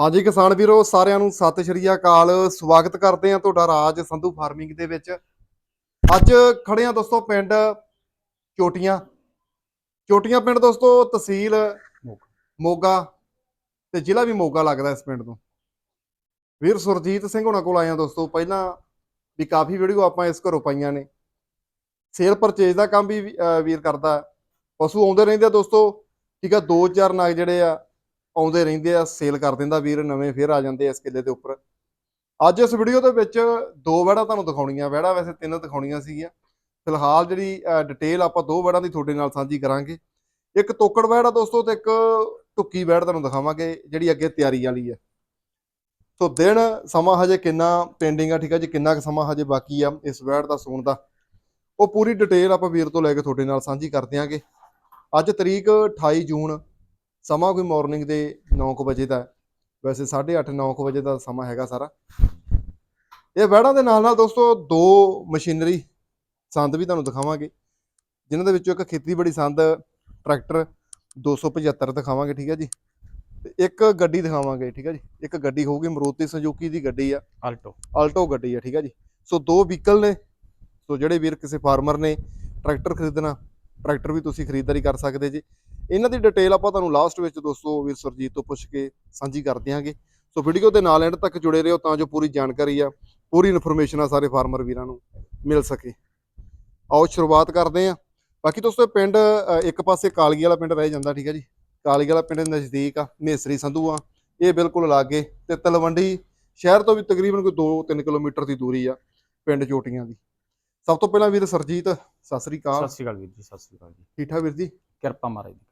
ਹਾਂਜੀ ਕਿਸਾਨ ਵੀਰੋ ਸਾਰਿਆਂ ਨੂੰ ਸਤਿ ਸ਼੍ਰੀ ਅਕਾਲ। ਸਵਾਗਤ ਕਰਦੇ ਹਾਂ ਤੁਹਾਡਾ ਰਾਜ ਸੰਧੂ ਫਾਰਮਿੰਗ ਦੇ ਵਿੱਚ। ਅੱਜ ਖੜੇ ਹਾਂ ਦੋਸਤੋ ਪਿੰਡ ਚੋਟੀਆਂ। ਚੋਟੀਆਂ ਪਿੰਡ ਦੋਸਤੋ ਤਹਿਸੀਲ ਮੋਗਾ। ਤੇ ਜ਼ਿਲ੍ਹਾ ਵੀ ਮੋਗਾ ਲੱਗਦਾ ਇਸ ਪਿੰਡ ਤੋਂ। ਵੀਰ ਸੁਰਜੀਤ ਸਿੰਘ ਹੁਣਾਂ ਕੋਲ ਹਾਂ ਦੋਸਤੋ ਪਹਿਲਾਂ ਵੀ ਕਾਫੀ ਵੀਡੀਓ ਆਪਾਂ ਇਸ ਘਰੋਂ ਪਾਈਆਂ ਨੇ। ਸੇਲ ਪਰਚੇਜ ਦਾ ਕੰਮ ਵੀ ਵੀਰ ਕਰਦਾ। ਪਸ਼ੂ ਆਉਂਦੇ ਰਹਿੰਦੇ ਆ ਦੋਸਤੋ ਠੀਕ ਆ ਦੋ ਚਾਰ ਨਗ ਜਿਹੜੇ ਆ ਆਉਂਦੇ ਰਹਿੰਦੇ ਆ ਸੇਲ ਕਰ ਦਿੰਦਾ ਵੀਰ, ਨਵੇਂ ਫੇਰ ਆ ਜਾਂਦੇ ਆ ਇਸ ਕਿੱਲੇ ਦੇ ਉੱਪਰ। ਅੱਜ ਇਸ ਵੀਡੀਓ ਦੇ ਵਿੱਚ ਦੋ ਵੜਾ ਤੁਹਾਨੂੰ ਦਿਖਾਉਣੀਆਂ, ਵੜਾ ਵੈਸੇ ਤਿੰਨ ਦਿਖਾਉਣੀਆਂ ਸੀਗੀਆਂ। ਫਿਲਹਾਲ ਜਿਹੜੀ ਡਿਟੇਲ ਆਪਾਂ ਦੋ ਵੜਾਂ ਦੀ ਤੁਹਾਡੇ ਨਾਲ ਸਾਂਝੀ ਕਰਾਂਗੇ। ਇੱਕ ਤੋਕੜ ਵੜ ਆ ਦੋਸਤੋ ਤੇ ਇੱਕ ਟੁੱਕੀ ਵੜ ਤੁਹਾਨੂੰ ਦਿਖਾਵਾਂਗੇ, ਜਿਹੜੀ ਅੱਗੇ ਤਿਆਰੀ ਵਾਲੀ ਹੈ ਸੋ ਦਿਨ, ਸਮਾਂ ਹਜੇ ਕਿੰਨਾ ਪੈਂਡਿੰਗ ਆ, ਠੀਕ ਆ ਜੀ? ਕਿੰਨਾ ਕੁ ਸਮਾਂ ਹਜੇ ਬਾਕੀ ਆ ਇਸ ਵੜ ਦਾ ਸੂਣ ਦਾ? ਉਹ ਪੂਰੀ ਡਿਟੇਲ ਆਪਾਂ ਵੀਰ ਤੋਂ ਲੈ ਕੇ ਤੁਹਾਡੇ ਨਾਲ ਸਾਂਝੀ ਕਰ ਦਿਆਂਗੇ। ਅੱਜ ਤਰੀਕ 28 ਜੂਨ ਸਮਾਂ ਕੋਈ ਮਾਰਨਿੰਗ ਦੇ 9:00 ਵਜੇ ਦਾ। ਵੈਸੇ 8:30 9:00 ਵਜੇ ਦਾ ਸਮਾਂ ਹੈਗਾ ਸਾਰਾ। ਇਹ ਵਹਿੜਾਂ ਦੇ ਨਾਲ ਨਾਲ ਦੋਸਤੋ ਦੋ ਮਸ਼ੀਨਰੀ ਸੰਦ ਵੀ ਤੁਹਾਨੂੰ ਦਿਖਾਵਾਂਗੇ। ਜਿਨ੍ਹਾਂ ਦੇ ਵਿੱਚੋਂ ਇੱਕ ਖੇਤੀਬਾੜੀ ਸੰਦ ਟਰੈਕਟਰ 275 ਦਿਖਾਵਾਂਗੇ ਠੀਕ ਹੈ ਜੀ। ਤੇ ਇੱਕ ਗੱਡੀ ਦਿਖਾਵਾਂਗੇ ਠੀਕ ਹੈ ਜੀ। ਇੱਕ ਗੱਡੀ ਹੋਊਗੀ ਮਰੂਤੀ ਸੁਜ਼ੂਕੀ ਦੀ ਗੱਡੀ ਆ। ਆਲਟੋ ਆਲਟੋ ਗੱਡੀ ਆ ਠੀਕ ਹੈ ਜੀ। ਸੋ ਦੋ ਵਹੀਕਲ ਨੇ। ਸੋ ਜਿਹੜੇ ਵੀਰ ਕਿਸੇ ਫਾਰਮਰ ਨੇ ਟਰੈਕਟਰ ਖਰੀਦਣਾ ਟਰੈਕਟਰ ਵੀ ਤੁਸੀਂ ਖਰੀਦਦਾਰੀ ਕਰ ਸਕਦੇ ਜੀ। ਇਹਨਾਂ ਦੀ ਡਿਟੇਲ ਆਪਾਂ ਤੁਹਾਨੂੰ ਲਾਸਟ ਵਿੱਚ ਦੋਸਤੋ ਵੀਰ ਸਰਜੀਤ ਤੋਂ ਪੁੱਛ ਕੇ ਸਾਂਝੀ ਕਰ ਦਿਆਂਗੇ। ਸੋ ਵੀਡੀਓ ਦੇ ਨਾਲ ਐਂਡ ਤੱਕ ਜੁੜੇ ਰਹੋ ਤਾਂ ਜੋ ਪੂਰੀ ਜਾਣਕਾਰੀ ਆ ਪੂਰੀ ਇਨਫੋਰਮੇਸ਼ਨ ਆ ਸਾਰੇ ਫਾਰਮਰ ਵੀਰਾਂ ਨੂੰ ਮਿਲ ਸਕੇ। ਆਓ ਸ਼ੁਰੂਆਤ ਕਰਦੇ ਆਂ ਬਾਕੀ ਦੋਸਤੋ ਇਹ ਪਿੰਡ ਇੱਕ ਪਾਸੇ ਕਾਲਗੀ ਵਾਲਾ ਪਿੰਡ ਰਹਿ ਜਾਂਦਾ ਠੀਕ ਹੈ ਜੀ? ਕਾਲਗੀ ਵਾਲਾ ਪਿੰਡ ਦੇ ਨਜ਼ਦੀਕ ਆ ਮੇਸਰੀ ਸੰਧੂ ਆ। ਇਹ ਬਿਲਕੁਲ ਲਾਗੇ ਤੇ ਤਲਵੰਡੀ ਸ਼ਹਿਰ ਤੋਂ ਵੀ ਤਕਰੀਬਨ ਕੋਈ 2-3 ਕਿਲੋਮੀਟਰ ਦੀ ਦੂਰੀ ਆ ਪਿੰਡ ਚੋਟੀਆਂ ਦੀ। ਸਭ ਤੋਂ ਪਹਿਲਾਂ ਵੀਰ ਸਰਜੀਤ ਸਤਿ ਸ੍ਰੀ ਅਕਾਲ। ਸਤਿ ਸ਼੍ਰੀ ਅਕਾਲ ਵੀਰ ਜੀ ਸਤਿ ਸ਼੍ਰੀ ਅਕਾਲ ਜੀ। ਠੀਕ ਠਾਕ ਵੀਰ ਜੀ? ਕਿਰਪਾ ਮਹਾਰਾਜ ਦੀ।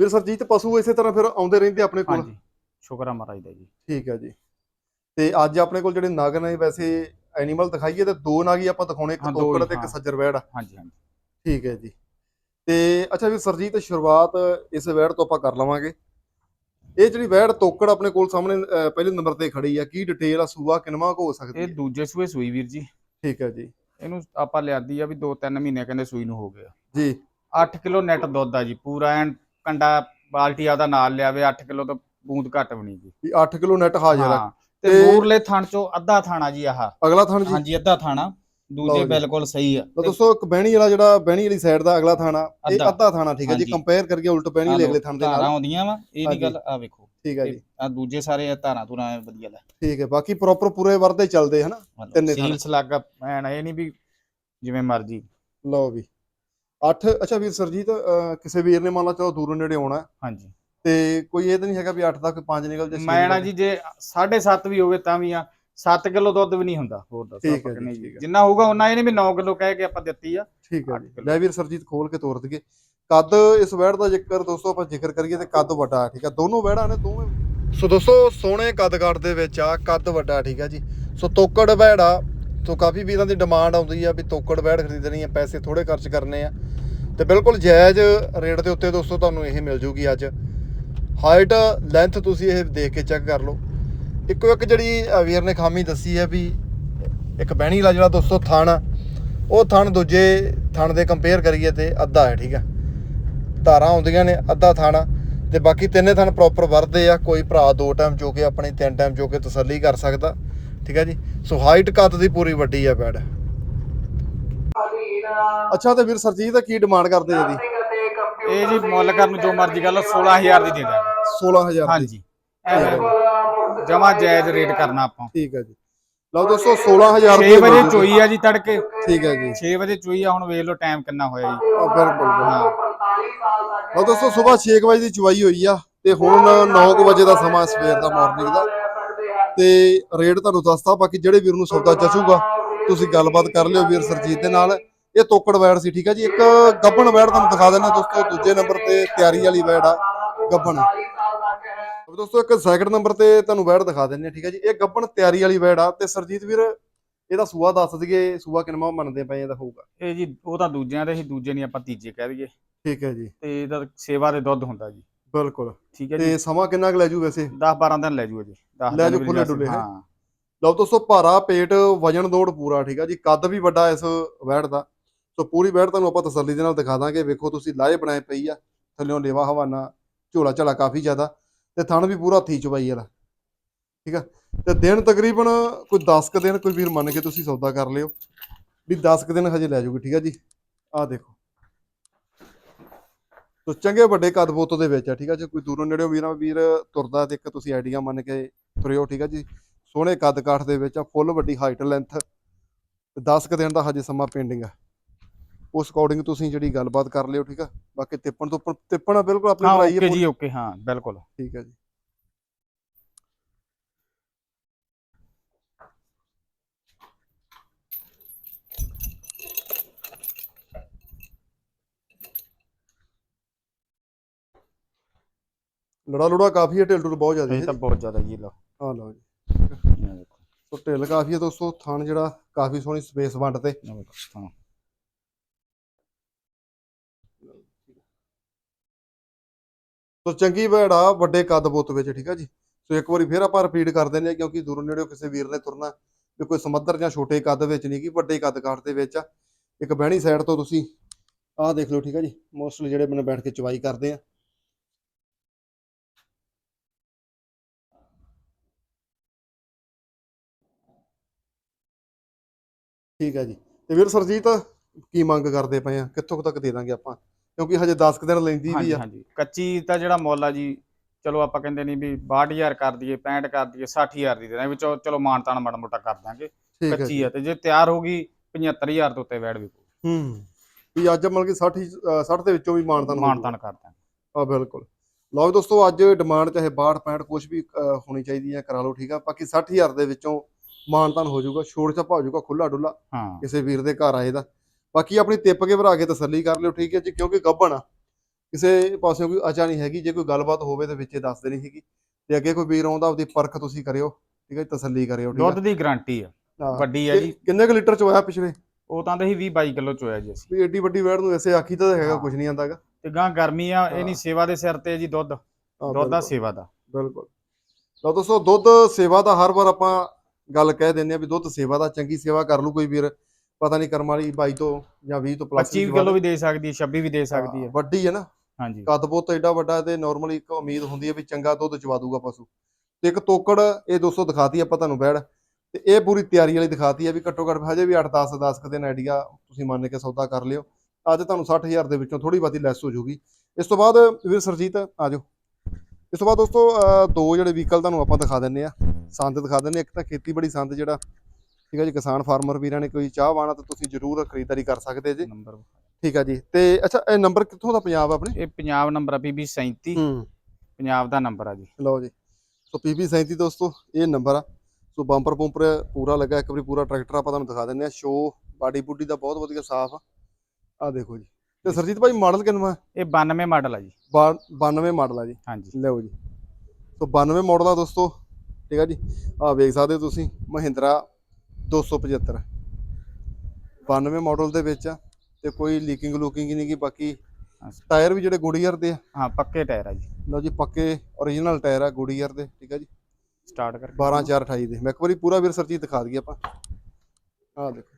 ਵੀਰ ਸਰਜੀਤ ਪਸ਼ੂ ਇਸੇ ਤਰ੍ਹਾਂ ਫਿਰ ਆਉਂਦੇ ਰਹਿੰਦੇ ਆਪਣੇ ਕੋਲ? ਹਾਂਜੀ ਸ਼ੁਕਰ ਆ ਮਹਾਰਾਜ ਦਾ ਜੀ। ਠੀਕ ਹੈ ਜੀ। ਤੇ ਅੱਜ ਆਪਣੇ ਕੋਲ ਜਿਹੜੇ ਨਗ ਨੇ ਵੈਸੇ ਐਨੀਮਲ ਦਿਖਾਈਏ ਤੇ ਦੋ ਨਗ ਹੀ ਆਪਾਂ ਦਿਖਾਉਣੇ ਇੱਕ ਹੀ, ਤੇ ਇੱਕ। ਸੱਜਰ ਵੈੜ। ਹਾਂਜੀ ਹਾਂਜੀ। ਠੀਕ ਹੈ ਜੀ। ਤੇ ਅੱਛਾ ਵੀ ਸਰਜੀਤ ਸ਼ੁਰੂਆਤ ਇਸ ਵੈੜ ਤੋਂ ਆਪਾਂ ਕਰ ਲਵਾਂਗੇ। ਇਹ ਜਿਹੜੀ ਵੈੜ ਤੋਕੜ ਆਪਣੇ ਕੋਲ ਸਾਹਮਣੇ ਪਹਿਲੇ ਨੰਬਰ ਤੇ ਖੜੀ ਆ ਕੀ ਡਿਟੇਲ ਆ ਸੂਆ ਕਿਨਵਾ ਕੋ ਹੋ ਸਕਦੀ ਇਹ ਦੂਜੇ ਸੂਏ ਸੂਈ ਵੀਰ ਜੀ। ਠੀਕ ਹੈ ਜੀ। ਇਹਨੂੰ ਆਪਾਂ ਲਿਆਦੀ ਆ ਵੀ 2-3 ਮਹੀਨੇ ਕਹਿੰਦੇ ਸੂਈ ਨੂੰ ਹੋ ਗਿਆ। ਜੀ। 8 ਕਿਲੋ ਨੈਟ ਦੁੱਧ ਆ ਜੀ ਪੂਰਾ ਐਨ ਕੰਡਾ ਬਾਲਟੀ ਆਪਦਾ ਨਾਲ ਲਿਆਵੇ 8 ਕਿਲੋ ਤੋਂ ਬੂੰਦ ਘੱਟ ਨਹੀਂ ਜੀ ਵੀ 8 ਕਿਲੋ ਨੈਟ ਹਾਜ਼ਰ ਆ। ਹਾਂ ਤੇ ਤੇ- ਮੂਰਲੇ ਥਣ ਚੋਂ ਅੱਧਾ ਥਾਣਾ ਜੀ ਆਹ। ਅਗਲਾ ਥਣ ਜੀ? ਹਾਂਜੀ ਅੱਧਾ ਥਾਣਾ। ਲਓ ਦੂਜੇ ਜੀ। ਬਿਲਕੁਲ ਸਹੀ ਆ। ਤਾਂ ਦੋਸਤੋ ਇੱਕ ਬਹਿਣੀ ਵਾਲਾ ਜਿਹੜਾ ਬਹਿਣੀ ਵਾਲੀ ਸਾਈਡ ਦਾ ਅਗਲਾ ਥਾਣਾ ਇਹ ਅੱਧਾ। ਅੱਧਾ ਥਾਣਾ ਠੀਕ ਹੈ ਜੀ? ਹਾਂਜੀ। ਕੰਪੇਅਰ ਕਰਕੇ ਉਲਟ ਬਹਿਣੀ ਵਾਲੇ ਅਗਲੇ ਥਾਣ ਦੇ ਧਾਰਾਂ ਨਾਲ। ਆਉਂਦੀਆਂ ਵਾ ਇਹ ਹਾਂਜੀ। ਨਹੀਂ ਗੱਲ ਆ ਵੇਖੋ। ਠੀਕ ਹੈ ਜੀ। ਆ ਦੂਜੇ ਸਾਰੇ ਧਾਰਾਂ ਧੁਰਾਂ ਵਧੀਆ ਲੈ। ਠੀਕ ਹੈ ਬਾਕੀ ਪ੍ਰੋਪਰ ਪੂਰੇ ਵਰਦੇ ਚੱਲਦੇ ਹਨਾ ਤਿੰਨੇ ਥਾਣੇ। ਸੀਲਸ ਲੱਗ ਐਨ ਇਹ ਨਹੀਂ ਵੀ ਜਿਵੇਂ ਮਰਜ਼ੀ। ਲਓ ਵੀ। 8 ਅੱਛਾ ਵੀਰ ਸਰਜੀਤ ਕਿਸੇ ਵੀਰ ਨੇ ਮੰਨ ਲਾ ਚਲੋ ਦੂਰੋਂ ਨੇੜੇ ਆਉਣਾ ਹਾਂਜੀ। ਤੇ ਕੋਈ ਇਹ ਤਾਂ ਨਹੀਂ ਹੈਗਾ ਵੀ 8 ਤੱਕ 5 ਨਿਕਲ ਜੇ ਮੈਂ ਨਾ ਜੀ ਜੇ 7.5 ਵੀ ਹੋਵੇ ਤਾਂ ਵੀ ਆ 7 ਕਿਲੋ ਦੁੱਧ ਵੀ ਨਹੀਂ ਹੁੰਦਾ ਹੋਰ ਦੱਸੋ ਹੈ ਜੀ। ਜਿੰਨਾ ਹੋਊਗਾ ਉਹਨਾਂ ਇਹ ਨਹੀਂ ਵੀ 9 ਕਿਲੋ ਕਹਿ ਕੇ ਆਪਾਂ ਦਿੱਤੀ ਆ ਠੀਕ ਹੈ। ਲੈ ਵੀਰ ਸਰਜੀਤ ਖੋਲ ਕੇ ਤੋਰ ਦਈਏ। ਕੱਦ ਇਸ ਵੈੜ ਦਾ ਜ਼ਿਕਰ ਦੋਸਤੋ ਆਪਾਂ ਜ਼ਿਕਰ ਕਰੀਏ ਤੇ ਕੱਦ ਵੱਡਾ ਠੀਕ ਹੈ। ਦੋਨੋਂ ਵੈੜਾਂ ਨੇ ਦੋਵੇਂ ਸੋ ਦੋਸਤੋ ਸੋਹਣੇ ਕੱਦ ਕਾਠ ਦੇ ਵਿੱਚ ਆ ਕੱਦ ਵੱਡਾ ਠੀਕ ਹੈ ਜੀ। ਸੋ ਤੋਕੜ ਵੈੜਾ ਸੋ ਕਾਫੀ ਵੀਰਾਂ ਦੀ ਡਿਮਾਂਡ ਆਉਂਦੀ ਆ ਵੀ ਤੋਕੜ ਵੈੜ ਖਰੀਦਣੀ ਆ ਪੈਸੇ ਥੋੜੇ ਖਰਚ ਕਰਨੇ ਆ। ਤੇ ਬਿਲਕੁਲ ਜਾਇਜ਼ ਰੇਟ ਦੇ ਉੱਤੇ ਦੋਸਤੋ ਤੁਹਾਨੂੰ ਇਹ ਮਿਲ ਜੂਗੀ ਅੱਜ। ਹਾਈਟ ਲੈਂਥ ਤੁਸੀਂ ਇਹ ਦੇਖ ਕੇ ਚੈੱਕ ਕਰ ਲਓ। ਇੱਕੋ ਇੱਕ ਜਿਹੜੀ ਅ, ਵੀਰ ਨੇ ਖਾਮੀ ਦੱਸੀ ਹੈ ਵੀ ਇੱਕ ਬਹਿਣੀ ਵਾਲਾ ਜਿਹੜਾ ਦੋਸਤੋ ਥਣ ਉਹ ਥਣ ਦੂਜੇ ਥਣ ਦੇ ਕੰਪੇਅਰ ਕਰੀਏ ਤੇ ਅੱਧਾ ਹੈ ਠੀਕ ਹੈ ਧਾਰਾਂ ਆਉਂਦੀਆਂ ਨੇ ਅੱਧਾ ਥਣ ਆ, ਤੇ ਬਾਕੀ ਤਿੰਨੇ ਥਣ ਪ੍ਰੋਪਰ ਵਰਦੇ ਆ ਕੋਈ ਭਰਾ ਦੋ ਟਾਈਮ ਚੋ ਕੇ ਆਪਣੇ ਤਿੰਨ ਟਾਈਮ ਚੋ ਕੇ ਤਸੱਲੀ ਕਰ ਸਕਦਾ। ਠੀਕ ਆ ਜੀ। ਸੋ ਹਾਈਟ ਕੱਦ ਦੀ ਪੂਰੀ ਵੱਡੀ ਆ ਬੈਡ ਅੱਛਾ ਤੇ ਵੀਰ ਸਰਜੀਤ ਦਾ ਕੀ ਡਿਮਾਂਡ ਕਰਦੇ ਜੀ? ਇਹ ਜੀ ਮੁੱਲ ਕਰਨ ਜੋ ਮਰਜ਼ੀ ਗੱਲ 16000 ਦੀ ਦੇ ਦਾਂਗੇ 16000 ਦੀ। ਹਾਂਜੀ। ਜਮਾ ਜਾਇਜ਼ ਰੇਟ ਕਰਨਾ ਆਪਾਂ। ਠੀਕ ਆ ਜੀ। ਲਓ ਦੋਸਤੋ 16000 6 ਵਜੇ ਚੋਈ ਆ ਜੀ ਤੜਕੇ। ਠੀਕ ਹੈ ਜੀ। 6 ਵਜੇ ਚੋਈ ਆ ਹੁਣ ਵੇਖ ਲਓ ਟਾਈਮ ਕਿੰਨਾ ਹੋਇਆ ਜੀ। ਬਿਲਕੁਲ ਬਿਲਕੁਲ। ਹਾਂ। ਲਓ ਦੋਸਤੋ ਸਵੇਰ 6 ਵਜੇ ਦੀ ਚੁਵਾਈ ਹੋਈ ਆ ਤੇ ਹੁਣ 9 ਵਜੇ ਦਾ ਸਮਾਂ ਸਵੇਰ ਦਾ ਮਾਰਨਿੰਗ ਦਾ। ਤੇ ਰੇਟ ਤੁਹਾਨੂੰ ਦੱਸਤਾ ਬਾਕੀ ਜਿਹੜੇ ਵੀਰ ਨੂੰ ਸੌਦਾ ਜਚੂਗਾ ਤੁਸੀਂ ਗੱਲਬਾਤ ਕਰ ਲਿਓ ਵੀਰ ਸਰਜੀਤ ਦੇ ਨਾਲ। ਇਹ ਤੋਕੜ ਵੈੜ ਸੀ ਠੀਕ ਆ ਜੀ? ਇੱਕ ਗੱਬਣ ਵੈੜ ਤੁਹਾਨੂੰ ਦਿਖਾ ਦਿੰਦਾ ਦੋਸਤੋ ਦੂਜੇ ਨੰਬਰ ਤੇ ਤਿਆਰੀ ਵਾਲੀ ਵੈੜ ਆ ਗੱਬਣ। ਦੋਸਤੋ ਇੱਕ ਸੈਕਿੰਡ ਨੰਬਰ ਤੇ ਤੁਹਾਨੂੰ ਵੈੜ ਦਿਖਾ ਦਿੰਦੇ ਆ ਠੀਕ ਆ ਜੀ? ਇਹ ਗੱਬਣ ਤਿਆਰੀ ਵਾਲੀ ਵੈੜ ਆ ਤੇ ਸਰਜੀਤ ਵੀਰ ਇਹਦਾ ਸੂਆ ਦੱਸ ਦਈਏ ਸੂਆ ਕਿੰਨਾ ਮੰਨਦੇ ਪਏ ਇਹਦਾ ਹੋਊਗਾ। ਇਹ ਜੀ ਉਹ ਤਾਂ ਦੂਜਿਆਂ ਦੇ ਹੀ ਦੂਜੇ ਨਹੀਂ ਆਪਾਂ ਤੀਜੇ ਕਹਿ ਦਈਏ। ਠੀਕ ਹੈ ਜੀ। ਤੇ ਇਹਦਾ ਸੇਵਾ ਦੇ ਦੁੱਧ ਹੁੰਦਾ ਜੀ। ਬਿਲਕੁਲ। ਠੀਕ ਹੈ ਜੀ। ਤੇ ਸਮਾਂ ਕਿੰਨਾ ਕੁ ਲੈ ਜੂ ਵੈਸੇ? 10 12 ਦਿਨ ਲੈ ਜੂ ਜੀ 10 ਲੈ ਜਾਊ ਖੁੱਲੇ ਡੁੱਲੇ, ਹੈਂ। ਲਓ ਦੋਸਤੋ ਭਾਰਾ ਪੇਟ ਵਜਨ ਦੋੜ ਪੂਰਾ ਠੀਕ ਆ ਜੀ। ਕੱਦ ਵੀ ਵੱਡਾ ਇਸ ਵੈੜ ਦਾ। ਸੋ ਪੂਰੀ ਵੈੜ ਤੁਹਾਨੂੰ ਆਪਾਂ ਤਸੱਲੀ ਦੇ ਨਾਲ ਦਿਖਾ ਦਾਂਗੇ। ਵੇਖੋ ਤੁਸੀਂ ਲਾਏ ਬਣਾਏ ਪਈ ਆ। ਥੱਲਿਓਂ ਲੇਵਾ ਹਵਾਨਾ ਝੋਲਾ ਝਾਲਾ ਕਾਫੀ ਜ਼ਿਆਦਾ। ਤੇ ਥਣ ਵੀ ਪੂਰਾ ਹੱਥੀ ਚਵਾਈ ਵਾਲਾ। ਠੀਕ ਆ? ਤੇ ਦਿਨ ਤਕਰੀਬਨ ਕੋਈ 10 ਕ ਦਿਨ ਕੋਈ ਵੀਰ ਮੰਨ ਕੇ ਤੁਸੀਂ ਸੌਦਾ ਕਰ ਲਿਓ। ਵੀ 10 ਕ ਦਿਨ ਹਜੇ ਲੈ ਜਾਊਗੀ ਠੀਕ ਆ ਜੀ? ਆਹ ਦੇਖੋ। ਤੋ ਚੰਗੇ ਵੱਡੇ ਕੱਦ ਬੋਤੋ ਦੇ ਵਿੱਚ ਆ ਠੀਕ ਆ ਜੇ? ਕੋਈ ਦੂਰੋਂ ਨੇੜਿਓਂ ਵੀਰਾਂ ਵੀਰ ਤੁਰਦਾ ਤੇ ਇੱਕ ਤੁਸੀਂ ਆਈਡੀਆ ਮੰਨ ਕੇ ਤੁਰਿਓ ਠੀਕ ਆ ਜੀ? ਸੋਹਣੇ ਕੱਦ ਕਾਠ ਦੇ ਵਿੱਚ ਆ ਫੁੱਲ ਵੱਡੀ ਹਾਈਟ ਲੈਂਥ ਤੇ 10 ਕ ਦਿਨ ਦਾ ਹਜੇ ਸਮਾਂ ਪੈਂਡਿੰਗ ਆ। ਉਸ ਅਕੋਰਡਿੰਗ ਤੁਸੀਂ ਜਿਹੜੀ ਗੱਲਬਾਤ ਕਰ ਲਿਓ ਠੀਕ ਆ? ਬਾਕੀ ਤਿੱਪਣ ਤੋਂ ਤਿੱਪਣ ਬਿਲਕੁਲ ਆਪਣੀ ਹੈ ਓਕੇ ਜੀ ਓਕੇ ਹਾਂ ਬਿਲਕੁਲ। ਠੀਕ ਹੈ ਜੀ। ਲੜਾ ਲੁੜਾ ਕਾਫੀ ਹੈ ਢਿੱਲ ਢੁੱਲ ਬਹੁਤ ਜ਼ਿਆਦਾ ਇਹ ਹੈ ਤਾਂ ਬਹੁਤ ਜ਼ਿਆਦਾ ਜੀ ਲਓ। ਹਾਂ ਲਓ ਜੀ। ਇਹ ਦੇਖੋ। ਸੋ ਢਿੱਲ ਕਾਫੀ ਹੈ ਦੋਸਤੋ ਥਣ ਜਿਹੜਾ ਕਾਫੀ ਸੋਹਣੀ ਸਪੇਸ ਵੰਡ ਤੇ। ਇਹ ਦੇਖੋ, ਸੋ ਚੰਗੀ ਭੈੜਾ ਵੱਡੇ ਕੱਦ ਬੁੱਤ ਵਿੱਚ ਠੀਕ ਆ ਜੀ। ਸੋ ਇੱਕ ਵਾਰੀ ਫੇਰ ਆਪਾਂ ਰਿਪੀਟ ਕਰ ਦਿੰਦੇ ਆ ਕਿਉਂਕਿ ਦੂਰੋਂ ਨੇੜਿਓਂ ਕਿਸੇ ਵੀਰ ਨੇ ਤੁਰਨਾ ਵੀ ਕੋਈ ਸਮੱਧਰ ਜਾਂ ਛੋਟੇ ਕੱਦ ਵਿੱਚ ਨਹੀਂ ਕੀ ਵੱਡੇ ਕੱਦ ਕਾਠ ਦੇ ਵਿੱਚ ਆ। ਇੱਕ ਬਹਿਣੀ ਸਾਈਡ ਤੋਂ ਤੁਸੀਂ ਆਹ ਦੇਖ ਲਓ ਠੀਕ ਆ ਜੀ। ਮੋਸਟਲੀ ਜਿਹੜੇ ਮੈਨੂੰ ਬੈਠ ਕੇ ਚਵਾਈ ਕਰਦੇ ਆ। ਠੀਕ ਆ ਜੀ। ਤੇ ਵੀਰ ਸਰਜੀਤ ਕੀ ਮੰਗ ਕਰਦੇ ਪਏ ਆ? ਕਿੱਥੋਂ ਕੁ ਤੱਕ ਦੇ ਦਾਂਗੇ ਆਪਾਂ? ਕਿਉਂਕਿ ਹਜੇ 10 ਕੁ ਦਿਨ ਲੈਂਦੀ ਵੀ ਹਾਂਜੀ ਆ। ਹਾਂਜੀ ਕੱਚੀ ਤਾਂ ਜਿਹੜਾ ਮੁੱਲ ਆ ਜੀ ਚਲੋ ਆਪਾਂ ਕਹਿੰਦੇ ਨਹੀਂ ਵੀ 62000 ਕਰ ਦਈਏ 65 ਕਰ ਦਈਏ 60000 ਦੀ ਦੇ ਦਾਂਗੇ। ਵਿੱਚੋਂ ਚਲੋ ਮਾਨਤਾਨ ਮਾੜਾ ਮੋਟਾ ਕਰ ਦਾਂਗੇ। ਠੀਕ ਹੈ ਕੱਚੀ ਆ ਤੇ ਜੇ ਤਿਆਰ ਹੋ ਗਈ 75000 ਤੋਂ ਉੱਤੇ ਵੈੜ ਵੀ ਹੂੰ। ਵੀ ਅੱਜ ਮਤਲਬ ਕਿ 60 ਹੀ, ਅ, 60 ਦੇ ਵਿੱਚੋਂ ਵੀ ਮਾਨਤਾਨ ਮਾਨਤਾਨ ਕਰ ਦਾਂਗੇ। ਆ ਬਿਲਕੁਲ। ਲਓ ਵੀ ਦੋਸਤੋ ਅੱਜ ਡਿਮਾਂਡ ਚਾਹੇ 62 65 ਕੁਝ ਵੀ ਅ, ਹੋਣੀ ਚਾਹੀਦੀ ਹੈ ਕਰਾ ਲਓ ਠੀਕ ਆ। ਬਾਕੀ 60000 ਦੇ ਵਿੱਚੋਂ ਮਾਨਤਾਨ ਹੋ ਜਾਊਗਾ ਛੋੜ ਛਪਾ ਹੋ ਜਾਊਗਾ ਖੁੱਲਾ ਡੁੱਲਾ ਹਾਂ। ਕਿਸੇ ਵੀਰ ਦੇ ਘਰ ਆਏ ਦਾ ਬਾਕੀ ਆਪਣੀ ਤਿੱਪ ਕੇ ਭਰਾ ਕੇ ਤਸੱਲੀ ਕਰ ਲਿਓ ਠੀਕ ਹੈ ਜੀ ਕਿਉਂਕਿ ਗੱਭਣ ਆ। ਕਿਸੇ ਪਾਸਿਓਂ ਕੋਈ ਅਚਾ ਨਹੀਂ ਹੈਗੀ ਜੇ ਕੋਈ ਗੱਲਬਾਤ ਹੋਵੇ ਤਾਂ ਵਿੱਚੇ ਦੱਸ ਦੇਣੀ ਸੀਗੀ। ਤੇ ਅੱਗੇ ਕੋਈ ਵੀਰ ਆਉਂਦਾ ਉਹਦੀ ਪਰਖ ਤੁਸੀਂ ਕਰਿਓ ਠੀਕ ਹੈ ਤਸੱਲੀ ਕਰਿਓ ਠੀਕ ਦੁੱਧ ਹੈ ਦੀ ਗਾਰੰਟੀ ਆ। ਹਾਂ। ਵੱਡੀ ਆ ਕਿ- ਜੀ ਕਿੰਨੇ ਕੁ ਲੀਟਰ ਚ ਹੋਇਆ ਪਿਛਲੇ? ਉਹ ਤਾਂ ਦੇ 20 22 ਕਿਲੋ ਚੋਇਆ ਜੀ ਅਸੀਂ। ਵੀ ਏਡੀ ਵੱਡੀ ਵੈੜ ਨੂੰ ਐਸੇ ਆਖੀ ਤਾਂ ਹੈਗਾ ਹਾਂ। ਕੁਝ ਨਹੀਂ ਆਂਦਾਗਾ। ਤੇ ਗਾਂ ਗਰਮੀ ਆ ਇਹ। ਨਹੀਂ ਸੇਵਾ ਦੇ ਸਿਰ ਤੇ ਜੀ ਦੁੱਧ। ਦੁੱਧ ਦਾ ਸੇਵਾ ਦਾ। ਬਿਲਕੁਲ। ਲਓ ਦੋਸਤੋ ਦੁੱਧ ਸੇਵਾ ਦਾ ਹਰ ਵਾਰ ਆਪਾਂ ਗੱਲ ਕਹਿ ਦਿੰਦੇ ਆ ਵੀ ਦੁੱਧ ਸੇਵਾ ਦਾ ਚੰਗੀ ਸੇਵਾ ਕਰ ਲੂ ਕੋਈ ਵੀਰ। ਪਤਾ ਨਹੀਂ ਕਰਮ ਵਾਲੀ 22 ਤੋਂ ਜਾਂ 20 ਤੋਂ ਪਲੱਸ 25 ਕਿਲੋ ਵੀ ਦੇ ਸਕਦੀ ਹੈ 26 ਵੀ ਦੇ ਸਕਦੀ ਹੈ। ਵੱਡੀ ਹੈ ਨਾ। ਹਾਂਜੀ। ਕੱਦ ਬਹੁਤ ਐਡਾ ਵੱਡਾ ਤੇ ਨਾਰਮਲੀ ਇੱਕ ਉਮੀਦ ਹੁੰਦੀ ਹੈ ਵੀ ਚੰਗਾ ਦੁੱਧ ਚਵਾ ਦੂਗਾ ਪਸ਼ੂ। ਤੇ ਇੱਕ ਤੋਕੜ ਇਹ ਦੋਸਤੋ ਦਿਖਾਤੀ ਆਪਾਂ ਤੁਹਾਨੂੰ ਬੈੜ ਤੇ ਇਹ ਪੂਰੀ ਤਿਆਰੀ ਵਾਲੀ ਦਿਖਾਤੀ ਹੈ ਵੀ ਘੱਟੋ ਘੱਟ ਹਜੇ ਵੀ 8 10 10 ਦਿਨ ਆਈਡੀਆ ਤੁਸੀਂ ਮੰਨ ਕੇ ਸੌਦਾ ਕਰ ਲਿਓ। ਅੱਜ ਤੁਹਾਨੂੰ 60000 ਦੇ ਵਿੱਚੋਂ ਥੋੜੀ ਬਹੁਤੀ ਲੈਸ ਹੋ ਜੂਗੀ ਇਸ ਤੋਂ ਬਾਅਦ ਵੀਰ ਸਰਜੀਤ ਆ ਜਾਓ। ਇਸ ਤੋਂ ਬਾਅਦ ਦੋਸਤੋ ਦੋ ਜਿਹੜੇ ਵਹੀਕਲ ਤੁਹਾਨੂੰ ਆਪਾਂ ਦਿਖਾ ਦਿੰਨੇ ਆ ਸੰਦ ਦਿਖਾ ਆ। ਇੱਕ ਤਾਂ ਖੇਤੀਬਾੜੀ ਸੰਦ ਜਿਹੜਾ ਠੀਕ ਹੈ ਜੀ ਕਿਸਾਨ ਫਾਰਮਰ ਵੀਰਾਂ ਨੇ ਕੋਈ ਚਾਹ ਵਾਣਾ ਤਾਂ ਤੁਸੀਂ ਜ਼ਰੂਰ ਖਰੀਦਦਾਰੀ ਕਰ ਸਕਦੇ ਜੀ। ਨੰਬਰ ਠੀਕ ਆ ਜੀ ਤੇ ਅੱਛਾ ਇਹ ਨੰਬਰ ਕਿੱਥੋਂ ਦਾ ਪੰਜਾਬ ਆਪਣੇ? ਇਹ ਪੰਜਾਬ ਨੰਬਰ ਆ ਪੀਬੀ 37 ਹੂੰ। ਪੰਜਾਬ ਦਾ ਨੰਬਰ ਆ ਜੀ। ਲਓ ਜੀ। ਸੋ ਪੀਪੀ 37 ਦੋਸਤੋ ਇਹ ਨੰਬਰ ਆ। ਸੋ ਬੰਪਰ ਪੰਪਰ ਪੂਰਾ ਲੱਗਾ ਇੱਕ ਵਾਰੀ ਪੂਰਾ ਟਰੈਕਟਰ ਆਪਾਂ ਤੁਹਾਨੂੰ ਦਿਖਾ ਦਿੰਨੇ ਆ ਸ਼ੋ ਬਾਡੀ ਬੁੱਡੀ ਦਾ ਬਹੁਤ ਵਧੀਆ ਸਾਫ਼ ਆ। ਆ ਦੇਖੋ ਜੀ। ਤੇ ਸਰਜੀਤ ਭਾਈ ਮਾਡਲ ਕਿੰਨਾ ਇਹ 92 ਮਾਡਲ ਆ ਜੀ। 92 ਮਾਡਲ ਆ ਜੀ। ਹਾਂਜੀ। ਲਓ ਜੀ। ਸੋ 92 ਮਾਡਲ ਆ ਦੋਸਤੋ। ਠੀਕ ਆ ਜੀ? ਆ ਵੇਖ ਸਕਦੇ ਹੋ ਤੁਸੀਂ ਮਹਿੰਦਰਾ 275 92 ਮਾਡਲ ਦੇ ਵਿੱਚ ਆ ਤੇ ਕੋਈ ਲੀਕਿੰਗ ਲੂਕਿੰਗ ਨਹੀਂ ਗੀ ਬਾਕੀ ਟਾਇਰ ਵੀ ਜਿਹੜੇ ਗੁਡੀਅਰ ਦੇ ਆ। ਹਾਂ ਪੱਕੇ ਟਾਇਰ ਆ ਜੀ। ਲਓ ਜੀ ਪੱਕੇ origignal ਟਾਇਰ ਆ ਗੁਡੀਅਰ ਦੇ ਠੀਕ ਆ ਜੀ? ਸਟਾਰਟ ਕਰ 12 4 28 ਦੇ। ਮੈਂ ਇੱਕ ਵਾਰੀ ਪੂਰਾ ਵੀਰ ਸਰਜੀ ਦਿਖਾ ਦਈਏ ਆਪਾਂ। ਆਹ ਦੇਖੋ।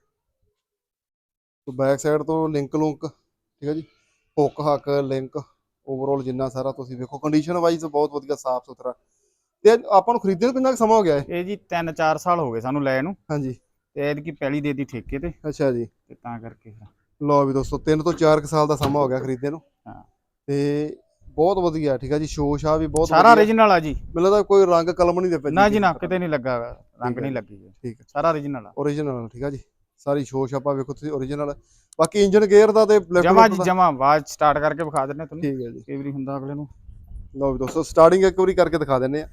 ਸੋ ਬੈਕ ਸਾਈਡ ਤੋਂ ਲਿੰਕ ਲੁੰਕ ਠੀਕ ਹੈ ਜੀ? ਹੁੱਕ ਹੱਕ ਲਿੰਕ ਓਵਰਆਲ ਜਿੰਨਾ ਸਾਰਾ ਤੁਸੀਂ ਵੇਖੋ। ਕੰਡੀਸ਼ਨ ਵਾਈਜ਼ ਬਹੁਤ ਵਧੀਆ ਸਾਫ਼ ਸੁਥਰਾ ਤੇ ਆਪਾਂ ਨੂੰ ਖਰੀਦਣ ਨੂੰ ਕਿੰਨਾ ਕੁ ਸਮਾਂ ਹੋ ਗਿਆ ਹੈ ਇਹ ਜੀ 3-4 ਸਾਲ ਹੋ ਗਏ ਸਾਨੂੰ ਲੈ ਨੂੰ। ਹਾਂਜੀ। ਤੇ ਐਤਕੀ ਪਹਿਲੀ ਦੇ ਦੀ ਠੇਕੇ ਤੇ। ਅੱਛਾ ਜੀ। ਤੇ ਤਾਂ ਕਰਕੇ ਫਿਰ। ਲਓ ਵੀ ਦੋਸਤੋ 3 ਤੋਂ 4 ਸਾਲ ਦਾ ਸਮਾਂ ਹੋ ਗਿਆ ਖਰੀਦੇ ਨੂੰ। ਹਾਂ। ਤੇ ਬਹੁਤ ਵਧੀਆ ਠੀਕ ਹੈ ਜੀ? ਸ਼ੋ ਸ਼ਾ ਵੀ ਬਹੁਤ ਸਾਰਾ origignal ਆ ਜੀ। ਮੈਨੂੰ ਲੱਗਦਾ ਕੋਈ ਰੰਗ ਕਲਮ ਨਹੀਂ ਦੇ ਪੈ ਨਾ ਜੀ। ਨਾ ਕਿਤੇ ਨਹੀਂ ਲੱਗਾ ਰੰਗ ਨਹੀਂ। ਲੱਗੀ ਠੀਕ ਹੈ ਸਾਰਾ origignal ਆ। Origignal ਠੀਕ ਹੈ ਜੀ। ਸਾਰੀ ਸ਼ੋ ਛਾਪਾ ਵੇਖੋ ਤੁਸੀਂ origignal ਬਾਕੀ ਇੰਜਨ ਗੇਅਰ ਦਾ ਤੇ ਜਮਾ ਜੀ ਜਮਾ। ਆਵਾਜ਼ ਸਟਾਰਟ ਕਰਕੇ ਵਿਖਾ ਦਿੰਨੇ ਤੁਹਾਨੂੰ। ਠੀਕ ਹੈ ਜੀ। ਕਈ ਵਾਰੀ ਹੁੰਦਾ ਅਗਲੇ ਨੂੰ। ਲਓ ਵੀ ਦੋਸਤੋ ਸਟਾਰਟਿੰਗ ਇੱਕ ਵਾਰੀ ਕਰਕੇ ਦਿਖਾ ਦਿੰਨੇ ਆ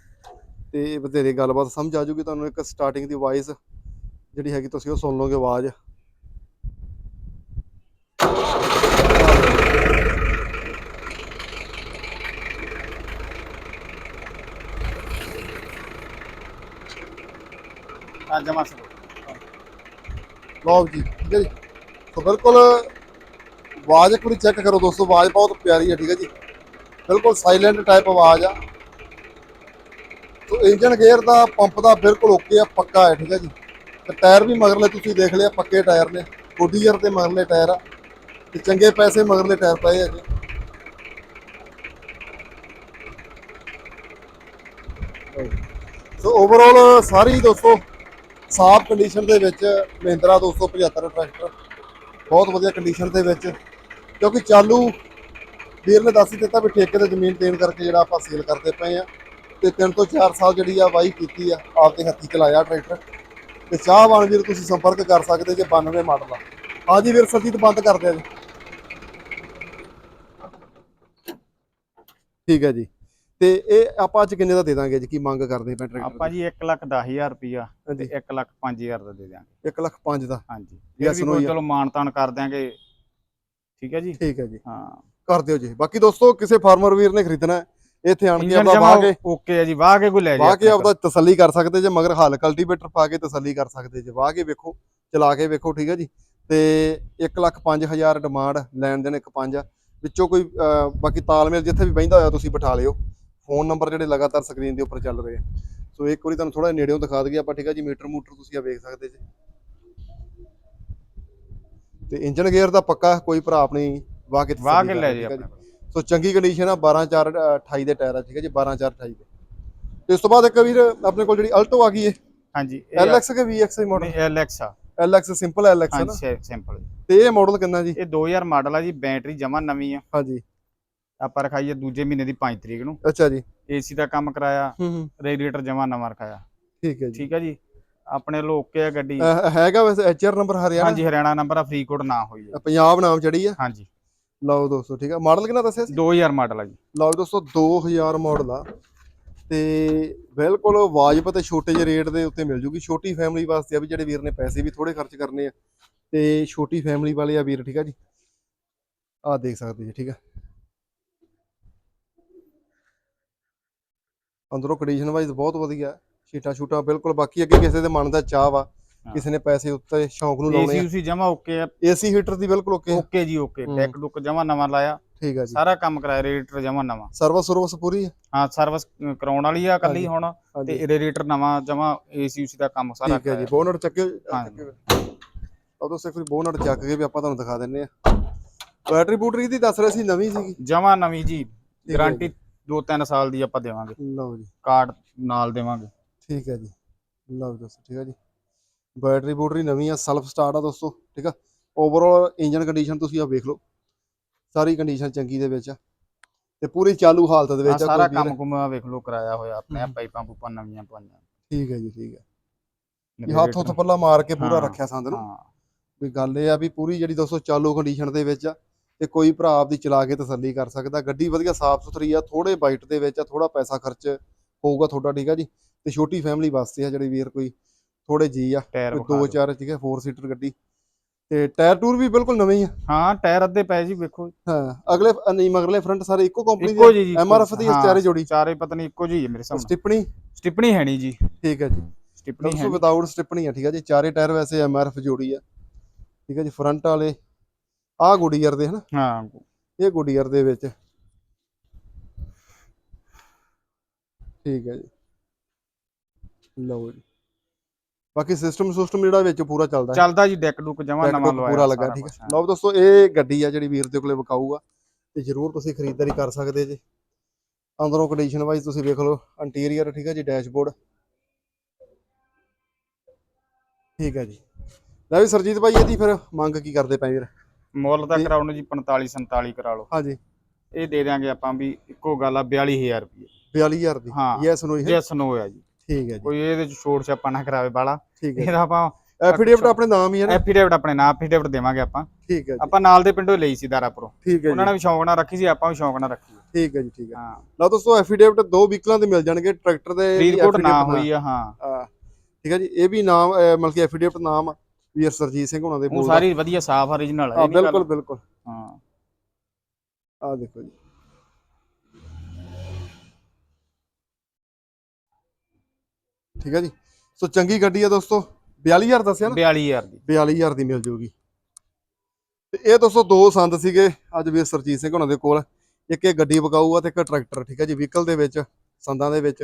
ਤੇ ਬਥੇਰੀ ਗੱਲਬਾਤ ਸਮਝ ਆ ਜੂਗੀ ਤੁਹਾਨੂੰ ਇੱਕ ਸਟਾਰਟਿੰਗ ਦੀ ਵਾਇਸ ਜਿਹੜੀ ਹੈਗੀ ਤੁਸੀਂ ਉਹ ਸੁਣ ਲਓਗੇ ਆਵਾਜ਼। ਆ ਜਮਾ ਲਓ ਜੀ ਠੀਕ ਹੈ ਜੀ। ਸੋ ਬਿਲਕੁਲ ਆਵਾਜ਼ ਇੱਕ ਵਾਰੀ ਚੈੱਕ ਕਰੋ ਦੋਸਤੋ ਆਵਾਜ਼ ਬਹੁਤ ਪਿਆਰੀ ਹੈ ਠੀਕ ਹੈ ਜੀ। ਬਿਲਕੁਲ ਸਾਇਲੈਂਟ ਟਾਈਪ ਆਵਾਜ਼ ਆ। ਇੰਜਨ ਗੇਅਰ ਦਾ ਪੰਪ ਦਾ ਬਿਲਕੁਲ ਓਕੇ ਆ, ਪੱਕਾ ਹੈ, ਠੀਕ ਹੈ ਜੀ। ਤੇ ਟਾਇਰ ਵੀ ਮਗਰਲੇ ਤੁਸੀਂ ਦੇਖ ਲਿਆ, ਪੱਕੇ ਟਾਇਰ ਨੇ। ਗੋਡੀਅਰ ਤੇ ਮਗਰਲੇ ਟਾਇਰ ਆ। ਤੇ ਚੰਗੇ ਪੈਸੇ ਮਗਰਲੇ ਟਾਇਰ ਪਏ ਆ ਜੀ। ਸੋ ਓਵਰਆਲ ਸਾਰੀ ਦੋਸਤੋ, ਸਾਫ਼ ਕੰਡੀਸ਼ਨ ਦੇ ਵਿੱਚ ਮਹਿੰਦਰਾ 275 ਟਰੈਕਟਰ ਬਹੁਤ ਵਧੀਆ ਕੰਡੀਸ਼ਨ ਦੇ ਵਿੱਚ। ਕਿਉਂਕਿ ਚਾਲੂ ਵੀਰ ਨੇ ਦੱਸ ਹੀ ਦਿੱਤਾ ਵੀ ਠੇਕੇ ਤੇ ਜ਼ਮੀਨ ਦੇਣ ਕਰਕੇ ਜਿਹੜਾ ਆਪਾਂ ਸੇਲ ਕਰਦੇ ਪਏ ਆ। ਤੇ ਤਿੰਨ ਤੋਂ 4 ਸਾਲ ਜਿਹੜੀ ਆ ਵਾਹੀ ਕੀਤੀ ਆ ਆਪਦੇ ਹੱਥੀ ਚਲਾਇਆ ਟਰੈਕਟਰ। ਤੇ ਚਾਹਵਾਨ ਵੀਰ ਤੁਸੀਂ ਸੰਪਰਕ ਕਰ ਸਕਦੇ ਜੇ 92 ਮਾਡਲ ਆ। ਹਾਂਜੀ ਵੀਰ ਸਰਜੀਤ ਬੰਦ ਕਰ ਦਿਆ ਜੀ। ਠੀਕ ਹੈ ਜੀ। ਤੇ ਇਹ ਆਪਾਂ ਅੱਜ ਕਿੰਨੇ ਦਾ ਦੇ ਦਾਂਗੇ ਜੀ? ਕੀ ਮੰਗ ਕਰਦੇ ਪਏ ਟਰੈਕਟਰ ਆਪਾਂ ਜੀ 1 ਲੱਖ 10000 ਰੁਪਿਆ ਤੇ ਹਾਂਜੀ 1 ਲੱਖ 5000 ਦਾ ਦੇ ਦਿਆਂਗੇ। 1 ਲੱਖ 5 ਦਾ? ਹਾਂਜੀ ਇਹ ਵੀ ਕੋਈ ਆ। ਚਲੋ ਮਾਨ ਤਾਨ ਕਰ ਦਿਆਂਗੇ। ਠੀਕ ਹੈ ਜੀ? ਠੀਕ ਹੈ ਜੀ। ਹਾਂ। ਕਰ ਦਿਓ ਜੀ। ਬਾਕੀ ਦੋਸਤੋ ਕਿਸੇ ਫਾਰਮਰ ਵੀਰ ਨੇ ਖਰੀਦਣਾ ਹੈ, ਇੱਥੇ ਆਣ ਕੇ ਆਪਦਾ ਵਾਹ ਕੇ ਓਕੇ ਹੈ ਜੀ ਵਾਹ ਕੇ ਕੋਈ ਲੈ ਜਾ ਵਾਹ ਕੇ ਆਪਦਾ ਤਸੱਲੀ ਕਰ ਸਕਦੇ ਜੇ ਮਗਰ ਹਲ ਕਲਟੀਵੇਟਰ ਪਾ ਕੇ ਤਸੱਲੀ ਕਰ ਸਕਦੇ ਜੇ। ਵਾਹ ਕੇ ਵੇਖੋ ਚਲਾ ਕੇ ਵੇਖੋ ਠੀਕ ਹੈ ਜੀ। ਤੇ 1 ਲੱਖ 5000 ਡਿਮਾਂਡ ਲੈਣ ਦੇਣ ਇੱਕ ਪੰਜ। ਆ ਵਿੱਚੋਂ ਕੋਈ ਬਾਕੀ ਤਾਲਮੇਲ ਜਿੱਥੇ ਵੀ ਬਹਿੰਦਾ ਹੋਇਆ ਤੁਸੀਂ ਬਿਠਾ ਲਿਓ। ਫੋਨ ਨੰਬਰ ਜਿਹੜੇ ਲਗਾਤਾਰ ਸਕਰੀਨ ਦੇ ਉੱਪਰ ਚੱਲ ਰਹੇ ਆ। ਸੋ ਇੱਕ ਵਾਰੀ ਤੁਹਾਨੂੰ ਥੋੜਾ ਨੇੜਿਓਂ ਦਿਖਾ ਦਈਏ ਆਪਾਂ ਠੀਕ ਹੈ ਜੀ। ਮੀਟਰ ਮੂਟਰ ਤੁਸੀਂ ਆ ਵੇਖ ਸਕਦੇ ਜੀ। ਤੇ ਇੰਜਨ ਗੇਅਰ ਦਾ ਪੱਕਾ ਕੋਈ ਭਰਾ ਆਪਣੀ ਵਾਹ ਕੇ ਵਾਹ ਲੈ ਜੀ। ਆਪਣੇ। ਸੋ ਚੰਗੀ ਕੰਡੀਸ਼ਨ ਆ 12 4 28 ਦੇ ਟਾਇਰ ਆ ਠੀਕ ਹੈ ਜੀ 12 4 28 ਦੇ। ਤੇ ਇਸ ਤੋਂ ਬਾਅਦ ਇੱਕ ਵੀਰ ਆਪਣੇ ਕੋਲ ਜਿਹੜੀ ਅਲਟੋ ਆ ਗਈ ਹੈ ਹਾਂਜੀ LX ਕੇ VX ਮਾਡਲ ਨਹੀਂ ਐਲਐਕਸ ਆ। LX ਸਿੰਪਲ LX ਹੈ ਨਾ? ਸਿੰਪਲ ਤੇ ਇਹ ਮਾਡਲ ਕਿੰਨਾ ਜੀ? ਇਹ 2000 ਮਾਡਲ ਆ ਜੀ ਬੈਟਰੀ ਜਮਾ ਨਵੀਂ ਆ। ਹਾਂਜੀ। ਆਪਾਂ ਰਖਾਈ ਆ ਦੂਜੇ ਮਹੀਨੇ ਦੀ 5 ਤਰੀਕ ਨੂੰ। ਅੱਛਾ ਜੀ। ਏਸੀ ਦਾ ਕੰਮ ਕਰਾਇਆ ਹੂੰ ਹੂੰ। ਰੇਡੀਏਟਰ ਜਮਾ ਨਵਾਂ ਰਖਾਇਆ। ਠੀਕ ਹੈ ਜੀ। ਠੀਕ ਹੈ ਜੀ? ਆਪਣੇ ਲੋਕੇ ਆ ਗੱਡੀ? ਹੈਗਾ ਵੈਸੇ ਐਚਆਰ ਨੰਬਰ ਹਰਿਆਣਾ? ਹਾਂਜੀ ਹਰਿਆਣਾ ਨੰਬਰ ਆ ਫਰੀਦਕੋਟ ਨਾ ਹੋਈ ਹੈ ਪੰਜਾਬ ਨਾਮ ਚੜੀ ਆ? ਹਾਂਜੀ। ਲਓ ਦੋਸਤੋ ਠੀਕ ਆ। ਮਾਡਲ ਕਿੰਨਾ ਦੱਸਿਆ ਸੀ? 2000 ਮਾਡਲ ਆ ਜੀ। ਲਓ ਦੋਸਤੋ 2000 ਮਾਡਲ ਆ। ਤੇ ਬਿਲਕੁਲ ਵਾਜਬ ਤੇ ਛੋਟੇ ਜਿਹੇ ਰੇਟ ਦੇ ਉੱਤੇ ਮਿਲ ਜੂਗੀ। ਛੋਟੀ ਫੈਮਿਲੀ ਵਾਸਤੇ ਆ ਵੀ ਜਿਹੜੇ ਵੀਰ ਨੇ ਪੈਸੇ ਵੀ ਥੋੜੇ ਖਰਚ ਕਰਨੇ ਆ। ਤੇ ਛੋਟੀ ਫੈਮਿਲੀ ਵਾਲੇ ਆ ਵੀਰ ਠੀਕ ਆ ਜੀ? ਆ ਦੇਖ ਸਕਦੇ ਜੀ ਠੀਕ ਆ। ਅੰਦਰੋਂ ਕੰਡੀਸ਼ਨ ਵਾਈਜ਼ ਬਹੁਤ ਵਧੀਆ। ਸ਼ੀਟਾਂ ਸ਼ੂਟਾਂ ਬਿਲਕੁਲ ਬਾਕੀ ਅੱਗੇ ਕਿਸੇ ਦੇ ਮਨ ਦਾ ਚਾਹ ਵਾ। ਕਿਸੇ ਨੇ ਪੈਸੇ ਉੱਤੇ ਸ਼ੌਂਕ ਨੂੰ ਏਸੀ ਲਾਉਣੇ ਉਸੀ ਜਮਾ ਓਕੇ ਆ। ਏਸੀ ਹੀਟਰ ਦੀ ਬਿਲਕੁਲ ਓਕੇ। ਓਕੇ ਜੀ ਓਕੇ। ਡੈਕ ਡੁੱਕ ਜਮਾ ਨਵਾਂ ਲਾਇਆ। ਠੀਕ ਆ ਜੀ। ਸਾਰਾ ਕੰਮ ਕਰਾਇਆ ਰੇਡੀਏਟਰ ਜਮਾ ਨਵਾਂ। ਸਰਵਿਸ ਸਰਵਿਸ ਪੂਰੀ ਹਾਂ ਸਰਵਿਸ ਕਰਾਉਣ ਵਾਲੀ ਆ ਕੱਲੀ। ਹੁਣ ਤੇ ਰੇਡੀਏਟਰ ਨਵਾਂ ਜਮਾ ਏਸੀ ਉਸੀ ਦਾ ਕੰਮ ਸਾਰਾ ਠੀਕ ਹੈ ਜੀ। ਬੋਨਟ ਚੱਕਿਓ। ਉਦੋਂ ਸਿਰਫ ਬੋਨਟ ਚੱਕ ਕੇ ਵੀ ਆਪਾਂ ਤੁਹਾਨੂੰ ਦਿਖਾ ਦਿੰਨੇ ਆ। ਬੈਟਰੀ ਬੂਟਰੀ ਦੀ ਦੱਸ ਰਹੇ ਸੀ ਨਵੀਂ ਸੀਗੀ? ਜਮਾ ਨਵੀਂ ਜੀ। ਗਾਰੰਟੀ 2-3 ਸਾਲ ਦੀ ਆਪਾਂ ਦੇਵਾਂਗੇ। ਲਓ ਜੀ। ਕਾਰਡ ਨਾਲ ਦੇਵਾਂਗੇ। ਠੀਕ ਹੈ ਜੀ। ਲਓ ਜੀ ਦੋਸਤੋ ਠੀਕ ਹੈ ਜੀ। ਬੈਟਰੀ ਬੂਟਰੀ ਨਵੀਂ ਆ ਸੈਲਫ ਸਟਾਰਟ ਆ ਦੋਸਤੋ ਠੀਕ ਆ? ਓਵਰਆਲ ਇੰਜਨ ਕੰਡੀਸ਼ਨ ਤੁਸੀਂ ਆ ਵੇਖ ਲਓ ਸਾਰੀ ਕੰਡੀਸ਼ਨ ਚੰਗੀ ਦੇ ਵਿੱਚ ਆ ਤੇ ਪੂਰੀ ਚਾਲੂ ਹਾਲਤ ਦੇ ਵਿੱਚ ਆ ਸਾਰਾ ਕੰਮ ਕੁਮ ਵੇਖ ਲਓ ਕਰਾਇਆ ਹੋਇਆ ਆਪਣੇ। ਪਾਈਪਾਂ ਪੂਪਾਂ ਨਵੀਆਂ ਪਾਈਆਂ। ਠੀਕ ਹੈ ਜੀ ਠੀਕ ਹੈ। ਇਹ ਹੱਥ ਹੁੱਥ ਪੱਲਾ ਮਾਰ ਕੇ ਪੂਰਾ ਰੱਖਿਆ ਸੰਦ ਨੂੰ। ਵੀ ਗੱਲ ਇਹ ਆ ਵੀ ਪੂਰੀ ਜਿਹੜੀ ਦੋਸਤੋ ਚਾਲੂ ਕੰਡੀਸ਼ਨ ਦੇ ਵਿੱਚ ਆ ਤੇ ਕੋਈ ਭਰਾ ਆਪਦੀ ਚਲਾ ਕੇ ਤਸੱਲੀ ਕਰ ਸਕਦਾ। ਗੱਡੀ ਵਧੀਆ ਸਾਫ਼ ਸੁਥਰੀ ਆ ਥੋੜੇ ਬਾਈਟ ਦੇ ਵਿੱਚ ਆ ਥੋੜਾ ਪੈਸਾ ਖਰਚ ਹੋਊਗਾ ਤੁਹਾਡਾ ਠੀਕ ਆ ਜੀ? ਤੇ ਛੋਟੀ ਫੈਮਿਲੀ ਵਾਸਤੇ ਆ ਜਿਹੜੇ ਵੀਰ ਕੋਈ ਥੋੜੇ ਜੀ ਆ ਕੋਈ ਦੋ। ਚਾਰ ਹੈ 4 ਸੀਟਰ ਗੱਡੀ। ਤੇ ਟਾਇਰ ਟੂਰ ਵੀ ਬਿਲਕੁਲ ਨਵੇਂ ਹੀ ਆ। ਹਾਂ ਟਾਇਰ ਅੱਧੇ ਪਏ ਜੀ ਵੇਖੋ। ਹਾਂ ਅਗਲੇ ਨਹੀਂ ਮਗਰਲੇ ਫਰੰਟ ਸਾਰੇ ਇੱਕੋ ਕੰਪਨੀ ਦੇ ਜੀ ਜੀ ਇੱਕੋ ਐਮਆਰਐਫ ਦੀ ਚਾਰੇ ਜੋੜੀ। ਚਾਰੇ ਪਤਨੀ ਇੱਕੋ ਜੀ ਹੈ ਮੇਰੇ ਸਾਹਮਣੇ। ਸਟਿਪਣੀ ਸਟਿਪਣੀ ਹੈ ਨਹੀਂ ਜੀ। ਠੀਕ ਹੈ ਜੀ। ਸਟਿਪਣੀ ਹੈ ਵਿਦਆਊਟ ਸਟਿਪਣੀ ਆ ਠੀਕ ਹੈ ਜੀ। ਚਾਰੇ ਟਾਇਰ ਵੈਸੇ ਐਮਆਰਐਫ ਜੋੜੀ ਆ। ਠੀਕ ਹੈ ਜੀ ਫਰੰਟ ਵਾਲੇ ਆਹ ਗੁਡੀਅਰ ਦੇ ਹਨਾ? ਹਾਂ। ਇਹ ਗੁਡੀਅਰ ਦੇ ਵਿੱਚ। ਠੀਕ ਹੈ ਜੀ। ਲਓ ਜੀ। ਬਾਕੀ ਸਿਸਟਮ ਸਿਸਟਮ ਜਿਹੜਾ ਵਿੱਚ ਪੂਰਾ ਚੱਲਦਾ ਹੈ। ਚੱਲਦਾ ਜੀ ਡੈਕ ਡੁੱਕ ਜਮਾ ਨਵਾਂ ਲਵਾਇਆ ਪੂਰਾ ਲੱਗਾ ਠੀਕ ਹੈ। ਲਓ ਦੋਸਤੋ ਇਹ ਗੱਡੀ ਆ ਜਿਹੜੀ ਵੀਰ ਦੇ ਕੋਲੇ ਵਿਕਾਊਗਾ ਤੇ ਜਰੂਰ ਤੁਸੀਂ ਖਰੀਦਦਾਰੀ ਕਰ ਸਕਦੇ ਜੀ। ਅੰਦਰੋਂ ਕੰਡੀਸ਼ਨ ਵਾਈਜ਼ ਤੁਸੀਂ ਵੇਖ ਲਓ ਇੰਟੀਰੀਅਰ ਠੀਕ ਹੈ ਜੀ ਡੈਸ਼ਬੋਰਡ ਠੀਕ ਹੈ ਜੀ। ਲੈ ਵੀ ਸਰਜੀਤ ਭਾਈ ਇਹਦੀ ਫਿਰ ਮੰਗ ਕੀ ਕਰਦੇ ਪਏ ਵੀਰ? ਮੁੱਲ ਤਾਂ। ਕਰਾਉਣ ਨੂੰ ਜੀ 45 47 ਕਰਾ ਲਓ। ਹਾਂਜੀ। ਇਹ ਦੇ ਦਿਆਂਗੇ ਆਪਾਂ ਵੀ ਇੱਕੋ ਗੱਲ ਆ 42000 ਰੁਪਏ 42000 ਦੀ? ਹਾਂ। ਯੈਸ ਨੋ ਹੈ ਜੈਸ ਨੋ ਆ ਜੀ। ਠੀਕ ਹੈ ਜੀ। ਕੋਈ ਇਹਦੇ ਚ ਛੋੜ ਛਾਪਾ ਨਾ ਕਰਾਵੇ ਬਾਲਾ। ਠੀਕ ਹੈ ਇਹਦਾ ਆਪਾਂ ਐਫੀਡੇਵਿਟ ਆਪਣੇ ਨਾਮ ਹੀ ਹੈ ਨਾ? ਐਫੀਡੇਵਿਟ ਆਪਣੇ ਨਾਮ ਐਫੀਡੇਵਿਟ ਦੇਵਾਂਗੇ ਆਪਾਂ। ਠੀਕ ਹੈ ਜੀ। ਆਪਾਂ ਨਾਲ ਦੇ ਪਿੰਡੋਂ ਲਈ ਸੀ ਦਾਰਾਪੁਰੋਂ। ਠੀਕ ਹੈ ਉਹਨਾਂ ਨੇ ਵੀ ਸ਼ੌਂਕ ਨਾਲ ਰੱਖੀ ਸੀ ਆਪਾਂ ਵੀ ਸ਼ੌਂਕ ਨਾਲ ਰੱਖੀ। ਠੀਕ ਹੈ ਜੀ ਠੀਕ ਹੈ। ਹਾਂ। ਲਓ ਦੋਸਤੋ ਐਫੀਡੇਵਿਟ ਦੋ ਵਹੀਕਲਾਂ ਦੇ ਮਿਲ ਜਾਣਗੇ ਟਰੈਕਟਰ ਦੇ ਫਰੀਦਕੋਟ ਨਾ ਹੋਈ ਆ ਹਾਂ। ਠੀਕ ਹੈ ਜੀ। ਇਹ ਵੀ ਨਾਮ ਮਤਲਬ ਕਿ ਐਫੀਡੇਵਿਟ ਨਾਮ ਵੀਰ ਸਰਜੀਤ ਸਿੰਘ ਉਹਨਾਂ ਦੇ ਉਹ ਬੋਲਦਾ। ਸਾਰੀ ਵਧੀਆ ਸਾਫ਼ origignal ਹੈ ਬਿਲਕੁਲ ਬਿਲਕੁਲ। ਹਾਂ। ਆ ਦੇਖੋ ਜੀ। ਠੀਕ ਹੈ ਜੀ। ਸੋ ਚੰਗੀ ਗੱਡੀ ਆ ਦੋਸਤੋ। 42000 ਦੱਸਿਆ ਨਾ? 42000 ਦੀ। 42000 ਦੀ ਮਿਲ ਜੂਗੀ। ਤੇ ਇਹ ਦੋਸਤੋ ਦੋ ਸੰਦ ਸੀਗੇ। ਅੱਜ ਵੀਰ ਸਰਜੀਤ ਸਿੰਘ ਉਹਨਾਂ ਦੇ ਕੋਲ। ਇੱਕ ਇਹ ਗੱਡੀ ਵਿਕਾਊ ਆ ਤੇ ਇੱਕ ਟਰੈਕਟਰ ਠੀਕ ਹੈ ਜੀ ਵਹੀਕਲ ਦੇ ਵਿੱਚ ਸੰਦਾਂ ਦੇ ਵਿੱਚ।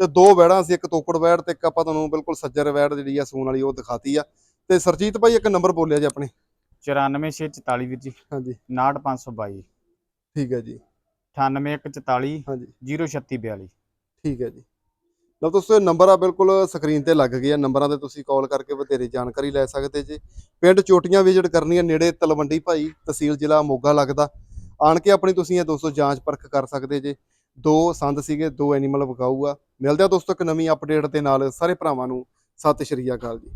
ਤੇ ਦੋ ਵੈੜਾਂ ਸੀ ਇੱਕ ਤੋਕੜ ਵੈੜ ਤੇ ਇੱਕ ਆਪਾਂ ਤੁਹਾਨੂੰ ਬਿਲਕੁਲ ਸੱਜਰ ਵੈੜ ਜਿਹੜੀ ਆ ਸੂਣ ਵਾਲੀ ਉਹ ਦਿਖਾਤੀ ਆ। ਤੇ ਸਰਜੀਤ ਭਾਈ ਇੱਕ ਨੰਬਰ ਬੋਲਿਆ ਜੀ ਆਪਣੇ। 94644 ਵੀਰ ਜੀ। ਹਾਂਜੀ। 69522 ਠੀਕ ਹੈ ਜੀ। 98144 ਹਾਂਜੀ। 03642 ਠੀਕ ਹੈ ਜੀ। ਲਓ ਦੋਸਤੋ, ਇਹ ਨੰਬਰ ਆ ਬਿਲਕੁਲ ਸਕਰੀਨ ਤੇ ਲੱਗ ਗਿਆ ਨੰਬਰਾਂ ਤੇ ਤੁਸੀਂ ਕਾਲ ਕਰਕੇ ਵਧੇਰੇ ਜਾਣਕਾਰੀ ਲੈ ਸਕਦੇ ਜੇ। ਪਿੰਡ ਚੋਟੀਆਂ ਵਿਜ਼ਿਟ ਕਰਨੀ ਹੈ ਨੇੜੇ ਤਲਵੰਡੀ ਭਾਈ ਤਹਿਸੀਲ ਜ਼ਿਲ੍ਹਾ ਮੋਗਾ ਲੱਗਦਾ। ਆਣ ਕੇ ਆਪਣੀ ਤੁਸੀਂ ਇਹ ਦੋਸਤੋ ਜਾਂਚ ਪਰਖ ਕਰ ਸਕਦੇ ਜੇ। ਦੋ ਸੰਦ ਸੀਗੇ, ਦੋ ਐਨੀਮਲ ਵਿਕਾਊ ਆ ਮਿਲਦੇ ਆ ਦੋਸਤੋ ਇੱਕ ਨਵੀਂ ਅਪਡੇਟ ਦੇ ਨਾਲ। ਸਾਰੇ ਭਰਾਵਾਂ ਨੂੰ ਸਤਿ ਸ਼੍ਰੀ ਅਕਾਲ ਜੀ।